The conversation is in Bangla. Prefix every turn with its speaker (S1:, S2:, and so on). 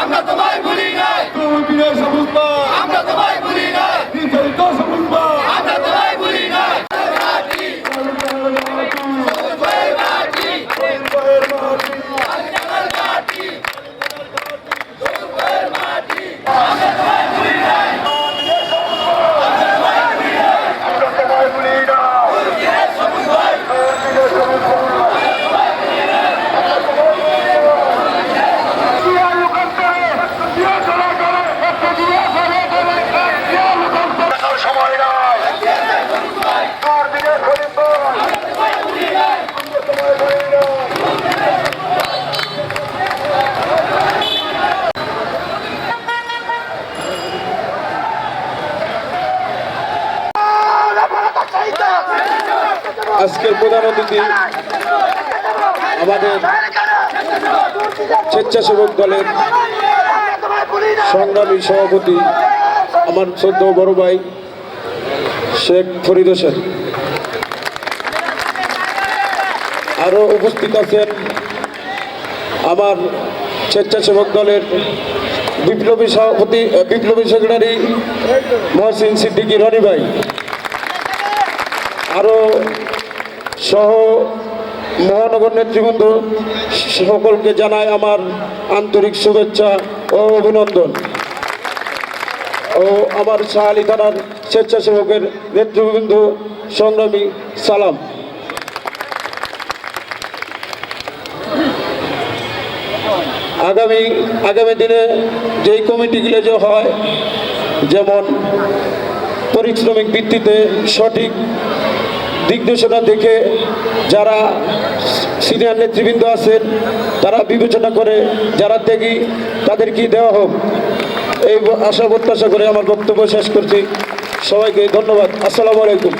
S1: আমরা তোমায় ভুলি নাই।
S2: তুমি বিনয় সবুজ
S1: আমরা তোমায় ভুলি নাই
S2: নির্যাতিত সবুজ ভাই
S1: আমরা তোমায় ভুলি নাই মাটি সবুজের মাটি
S2: ভাইয়ের মাটি
S1: আমার মাটি সবুজের মাটি
S2: আমরা তোমায় ভুলি না
S1: সবুজ ভাই
S2: বিনয় সবুজ সময় নাই তোর দিকে খরিদ আমরা তোমায় ভুলি না
S3: আজকের প্রধান অতিথি আমাদের স্বেচ্ছাসেবক দলের সংগ্রামী সভাপতি, আমার সদ্য বড় ভাই শেখ ফরিদ হোসেন। আরও উপস্থিত আছেন আমার স্বেচ্ছাসেবক দলের বিপ্লবী সভাপতি বিপ্লবী সেক্রেটারি মহসিন সিদ্দিকি রনি ভাই। আরও সহ মহানগর নেতৃবৃন্দ সকলকে জানাই আমার আন্তরিক শুভেচ্ছা ও অভিনন্দন। ও আমার শাহালি থানার স্বেচ্ছাসেবকের নেতৃবৃন্দ সংগ্রামী সালাম। আগামী আগামী দিনে যেই কমিটিগুলো যে হয়, যেমন পরিশ্রমিক ভিত্তিতে সঠিক দিকনির্দেশনা দেখে যারা সিনিয়র নেতৃবৃন্দ আছেন, তারা বিবেচনা করে যারা ত্যাগী তাদের কি দেওয়া হোক। এই আশা প্রত্যাশা করে আমার বক্তব্য শেষ করছি। সবাইকে ধন্যবাদ। আসসালামু আলাইকুম।